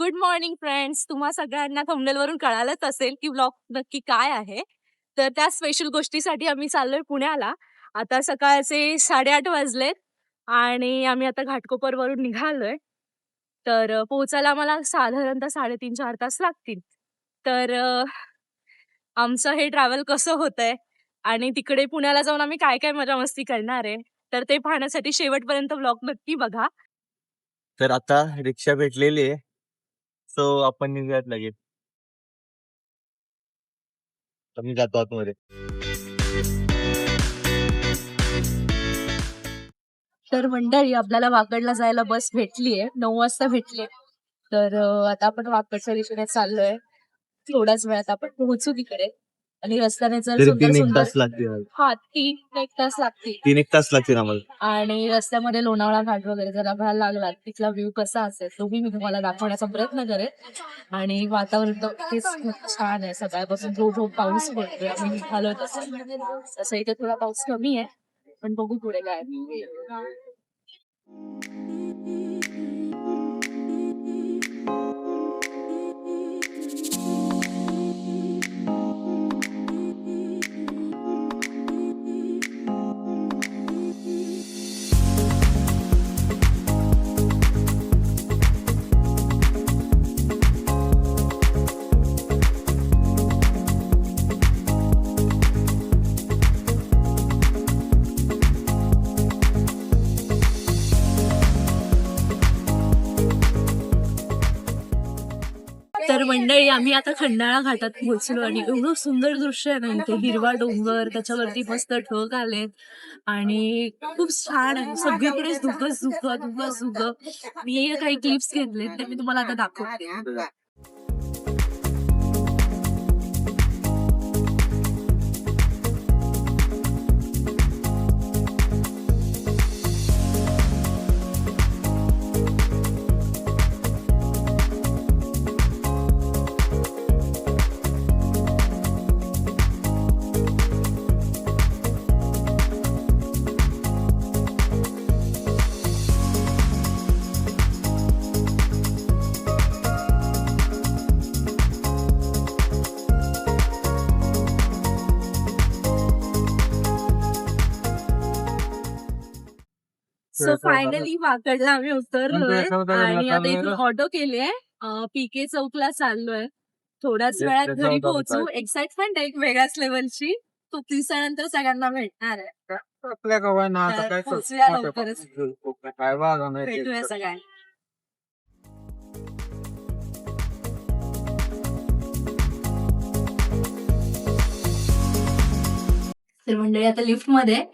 Good morning friends. तुम्हा सगळ्यांना वरून कळालंच असेल की ब्लॉग नक्की काय आहे. तर त्या स्पेशल गोष्टीसाठी आम्ही चाललोय पुण्याला. आता सकाळचे साडेआठ वाजलेत आणि आम्ही आता घाटकोपरवरून निघालोय. तर पोहोचायला आम्हाला साधारणतः साडेतीन चार तास लागतील. तर आमचं हे ट्रॅव्हल कसं होतंय आणि तिकडे पुण्याला जाऊन आम्ही काय काय मजा मस्ती करणार आहे तर ते पाहण्यासाठी शेवटपर्यंत ब्लॉग नक्की बघा. तर आता रिक्षा भेटलेली आहे. सो आपण निघूयात लगेच. तर मी जातो आतमध्ये. तर मंडळी आपल्याला वाकडला जायला बस भेटलीये. नऊ वाजता भेटली तर अं, आता आपण वाकडच्या दिशेने चाललोय. थोड्याच वेळात आपण पोहोचू तिकडे. आणि रस्त्याने जर तरी सुंदर तीन एक सुंदर तास लागतील हा तीन एक तास लागतील. तीन एक तास लागतील आम्हाला. आणि रस्त्यामध्ये लोणावळा घाट वगैरे जर बघायला लागला तिथला व्ह्यू कसा असेल तोही मी तुम्हाला दाखवण्याचा प्रयत्न करेन. आणि वातावरण तर इतकेच खूप छान आहे. सकाळपासून जो जो पाऊस पडतोय आम्ही निघालो तसं. तसं इथे थोडा पाऊस कमी आहे पण बघू पुढे काय आम्ही आता खंडाळा घाटात पोहोचलो आणि एवढं सुंदर दृश्य आहे ना इथे हिरवा डोंगर त्याच्यावरती मस्त ठग आलेत आणि खूप छान आहे. सगळीकडे धुकच दुःख धुकच धुक. मी काही क्लिप्स घेतले ते मी तुम्हाला आता दाखवते. सो फायनली वाकडला आम्ही उतरलोय आणि आता इथून ऑटो केलीये पीके चौकला चाललोय. थोड्याच वेळात घरी पोहोचू. एक्साइटमेंट एक वेगळ्याच लेवलची तो दिवसानंतर सगळ्यांना भेटणार आहे. आपल्या आता तर काय पोहोचूया लवकरच. काय वागा नाही भेटूया सगळ्यांना. तर मंडळी आता लिफ्टमध्ये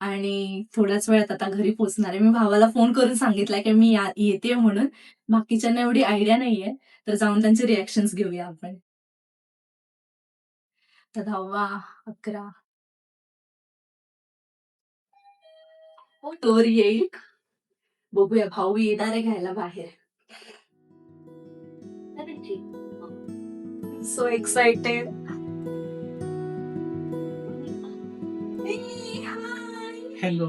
आणि थोड्याच वेळात आता घरी पोहोचणार आहे. मी भावाला फोन करून सांगितलंय की मी येते म्हणून. बाकीच्यांना एवढी आयडिया नाहीये. तर जाऊन त्यांचे रिॲक्शन घेऊया आपण. तर दहावा अकरा. हो, तोवर येईल. बघूया भाऊ येणार आहे घ्यायला बाहेर. So excited hello.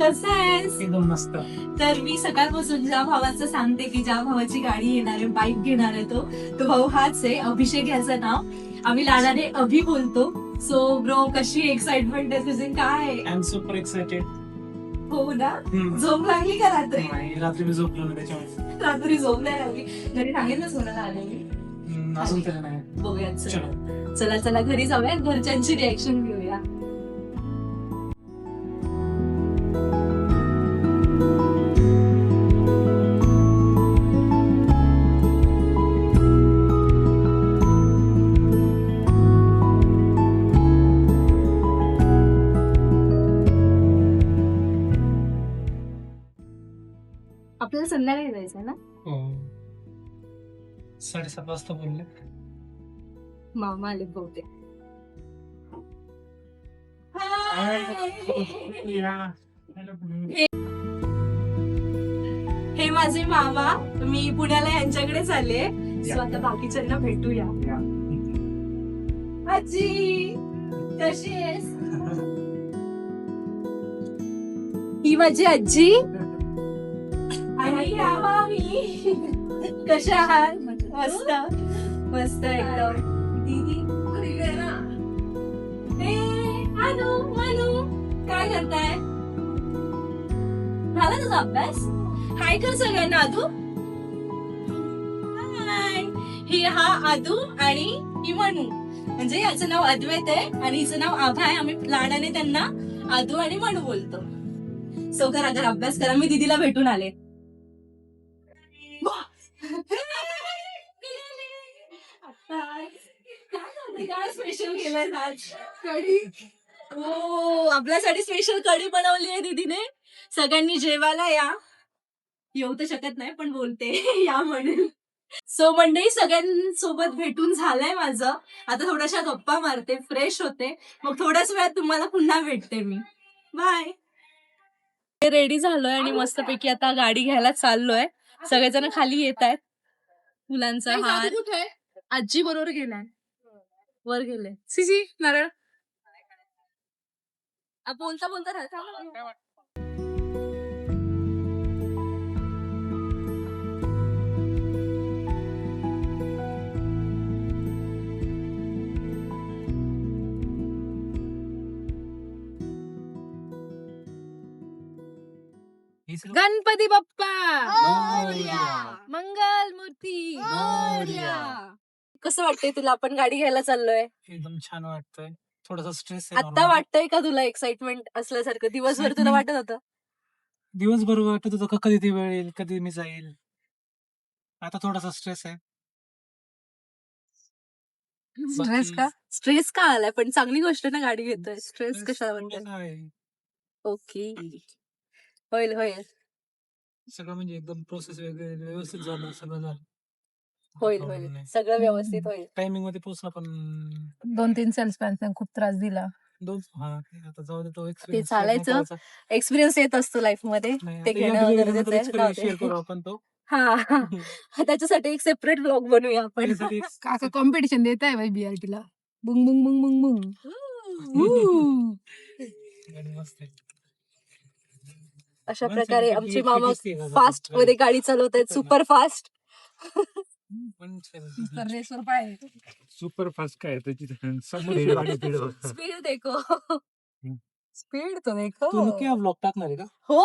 कसं आहेस? एकदम मस्त. तर मी सकाळपासून ज्या भावाचं सांगते की ज्या भावाची गाडी येणार आहे बाईक घेणार आहे तो तो भाऊ हाच आहे अभिषेक याचं नाव. आम्ही लाडाने अभि बोलतो. सो ब्रो कशी एक्साइटमेंट आहे तुझे? काय आय एम सुपर एक्साइटेड हो ना? झोप लागली का रात्री? रात्री मी झोपलो ना त्याच्यामुळे. रात्री झोप नाही लागली. घरी सांगितलं सोनाला आले मी. हम्म, अजून तरी नाही. बघूया चला. चलो चला चला घरी जाऊया घरच्यांची रिॲक्शन घेऊया संध्याकाळी जायचं ना? हो. साडेसात वाजता बोलले मामा आले बहुतेक. हे माझे मामा मी पुण्याला यांच्याकडे चालले सो आता बाकीच्यांना भेटूया. आजी कशी आहेस? ही माझी आजी. कशा आहात? मस्त. मस्त एकदम. दीदी काय करताय? झाला तुझा अभ्यास? हाय कर सगळ्यांना आदू हाय. ही हा आदू आणि ही मनू. म्हणजे याचं नाव अद्वैत आहे आणि हिचं नाव आभा आहे. आम्ही लाडाने त्यांना आदू आणि मनू बोलतो. सो करा करा अभ्यास करा. मी दीदीला भेटून आले. काय स्पेशल केलंय आज? कढी? हो आपल्यासाठी स्पेशल कढी बनवली आहे दीदीने. सगळ्यांनी जेवायला या. येऊ तर शकत नाही पण बोलते. या म्हणेल सो मंडळी सगळ्यांसोबत भेटून झालंय माझं. आता थोड्याशा गप्पा मारते फ्रेश होते. मग थोड्याच वेळात तुम्हाला पुन्हा भेटते मी. बाय रेडी झालोय आणि मस्तपैकी आता गाडी घ्यायला चाललोय. सगळेजण खाली येत आहेत मुलांचा हार आजी बरोबर गेलाय. वर गेले. सिसी नारळ. आ, बोलता बोलता राहता गणपती बाप्पा! मोरया. मंगल मूर्ती मोरया. कसं वाटतंय तुला? आपण गाडी घ्यायला चाललोय. एकदम छान वाटतंय. थोडासा स्ट्रेस आता वाटतंय का तुला एक्साइटमेंट असल्यासारखं? दिवसभर तुला. वाटत होतं? दिवसभर वाटत होतं का कधी ती वेळ येईल कधी मी जाईल? आता थोडासा स्ट्रेस आहे. स्ट्रेस का? स्ट्रेस का आलाय? पण चांगली गोष्ट ना गाडी घेतोय. स्ट्रेस कशाला म्हणतात? नाही. ओके. होईल होईल. सगळं म्हणजे एकदम प्रोसेस वगैरे व्यवस्थित झालं सगळं झालं. होईल होईल. सगळं व्यवस्थित होईल. टायमिंगमध्ये पोहोचला पण दोन तीन सेल्समॅन खूप त्रास दिला. दोन हा ते आता जाऊ दे तो experience share चालायचं. करायचा. एक्सपिरियन्स येत असतो लाईफमध्ये. नाही, ते आता घेणं गरजेचं आहे. experience जाऊ दे. share करू आपण तो. हा त्याच्यासाठी एक सेपरेट ब्लॉग बनवूया आपण. त्याच्यासाठी एक- काका कॉम्पिटिशन देत आहे बाई बीआरटी ला. बुंग बुंग बुंग बुंग बुंग. ऊ. गाडी मस्त आहे. अशा प्रकारे आमचे PHP मामा दिसते का? फास्टमध्ये गाडी चालवत आहेत. सुपर फास्ट नुसतं रेसवर पाय. सुपर फास्ट काय त्याची. स्पीड देखो. स्पीड तो देखो. तू नक्की हा ब्लॉग टाकणार आहे का? हो.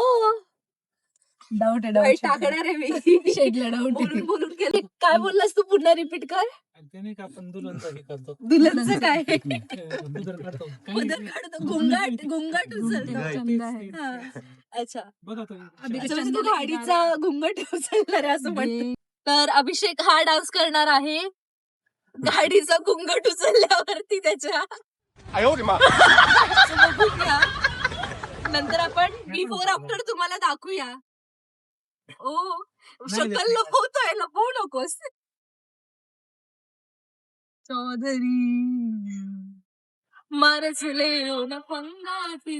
डाऊट आहे काय डाऊट टाकणार आहे मी. शेडला डाऊट बोलून बोलून गेले. काय बोललास तू पुन्हा रिपीट कर? आणि ते नाही का आपण दुल्हनचं हे करतो. दुल्हनचं काय? उदर काढतो. उदर गुंगाट गुंगाट उचलतो. हा. अच्छा. बघा तो अभिषेक अच्छा, म्हणजे गाडीचा घुंगट उचलणार आहे असं म्हणतो तर अभिषेक हा डान्स करणार आहे. गाडीचा घुंगट उचलल्यावरती त्याच्या. So बघूया. नंतर आपण बिफोर आफ्टर तुम्हाला दाखवूया. ओ शकल. लपवतोय लपवू नकोस. चौधरी मारचले न पंगाती.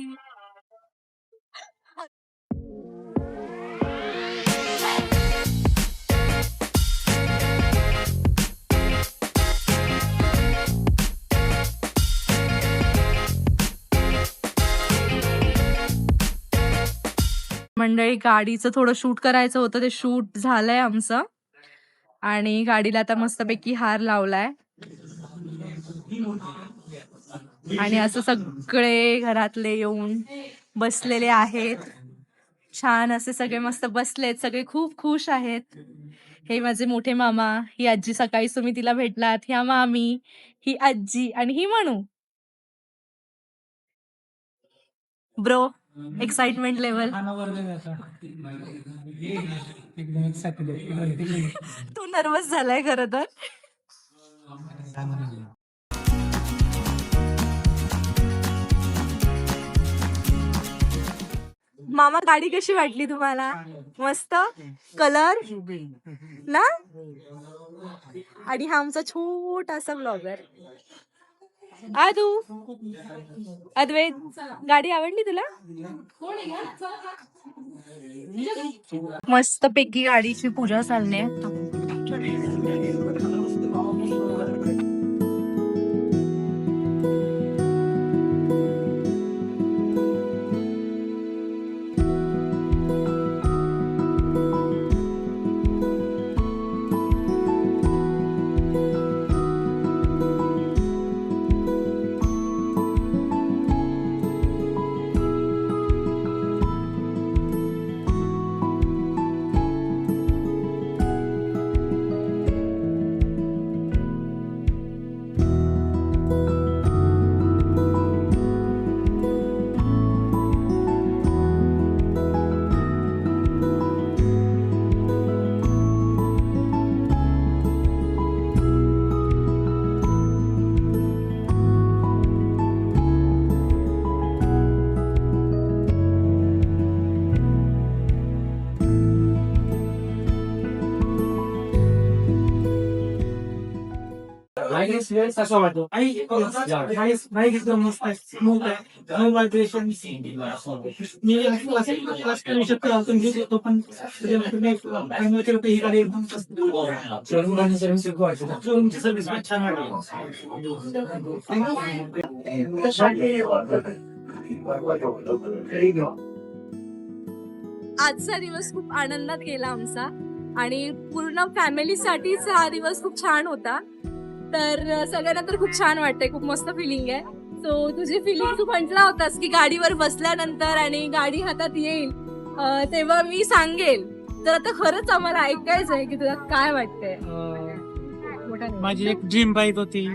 मंडळी गाडीचं थोडं शूट करायचं होतं ते शूट झालंय आमचं. आणि गाडीला आता मस्तपैकी हार लावलाय. आणि असं सगळे घरातले येऊन बसलेले आहेत. छान असे सगळे मस्त बसलेत सगळे खूप खुश आहेत. हे माझे मोठे मामा ही आजी सकाळी तुम्ही तिला भेटलात ह्या मामी ही आजी आणि ही म्हणू ब्रो एक्साइटमेंट लेवल. तू नर्वस झालाय खर तर? मामा गाडी कशी वाटली तुम्हाला? मस्त? कलर ना? आणि हा आमचा छोटासा ब्लॉगर आदू अद्वैत गाडी आवडली तुला? मस्त पैकी गाडीची पूजा चालली मी शकतो आपण घेत होतो पण ही गाडी एकदम सर्व्हिस छान वाटली आजचा दिवस खूप आनंदात गेला आमचा. आणि पूर्ण फॅमिलीसाठीच हा दिवस खूप छान होता. तर सगळ्यांना तर खूप छान वाटतंय खूप मस्त फिलिंग आहे. सो तुझी फिलिंग तू म्हटला होतास की गाडीवर बसल्यानंतर आणि गाडी हातात येईल तेव्हा मी सांगेल. तर आता खरंच आम्हाला ऐकायचं आहे की तुला काय वाटतंय. माझी एक ड्रीम बाईक होती.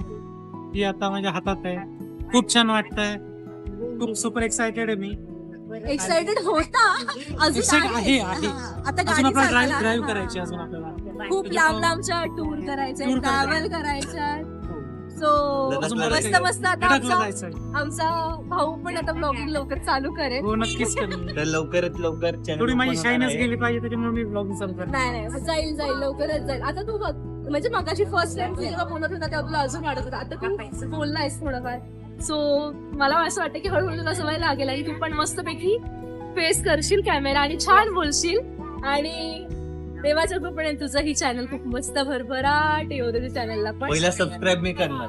ती आता माझ्या हातात आहे. खूप छान वाटतंय. खूप सुपर एक्साइटेड आहे मी. एक्साइटेड होता. अजून Excited आहे, आहे. हा, आता अजून गाडी आपल्याला ड्राईव्ह ड्राईव्ह. करायची अजून आपल्याला. खूप लांब लांबच्या टूर करायच्या Tour करायच्या. ट्रॅव्हल करायच्या. सो अजून मस्त मस्त. आता लडाखला आमचा भाऊ पण आता ब्लॉगिंग लवकर चालू करेल. हो नक्कीच करेन तर लवकरात लवकर channel थोडी माझी open होणार शायनेस आहे. गेली पाहिजे त्याच्यामुळे मी ब्लॉगिंग चालू करतो नाही नाही. जाईल जाईल. लवकरच जाईल. आता तू बघ म्हणजे मगाशी फर्स्ट टाइम जेव्हा बोलत होता तेव्हा तुला अजून वाटत होता. आता तू बोललायस थोडंफार. सो मला असं वाटतं की हळूहळू तुला सवय लागेल आणि तू पण मस्तपैकी फेस करशील कॅमेरा आणि छान बोलशील. आणि देवाच्या कृपेने तुझं ही चॅनल खूप मस्त भरभराट येऊ दे चॅनलला पण. पहिला सबस्क्राईब मी करणार.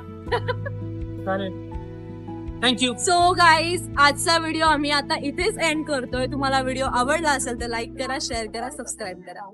थँक्यू सो गाईज आजचा व्हिडिओ आम्ही आता इथेच एंड करतोय. तुम्हाला व्हिडिओ आवडला असेल तर लाईक करा शेअर करा सबस्क्राईब करा.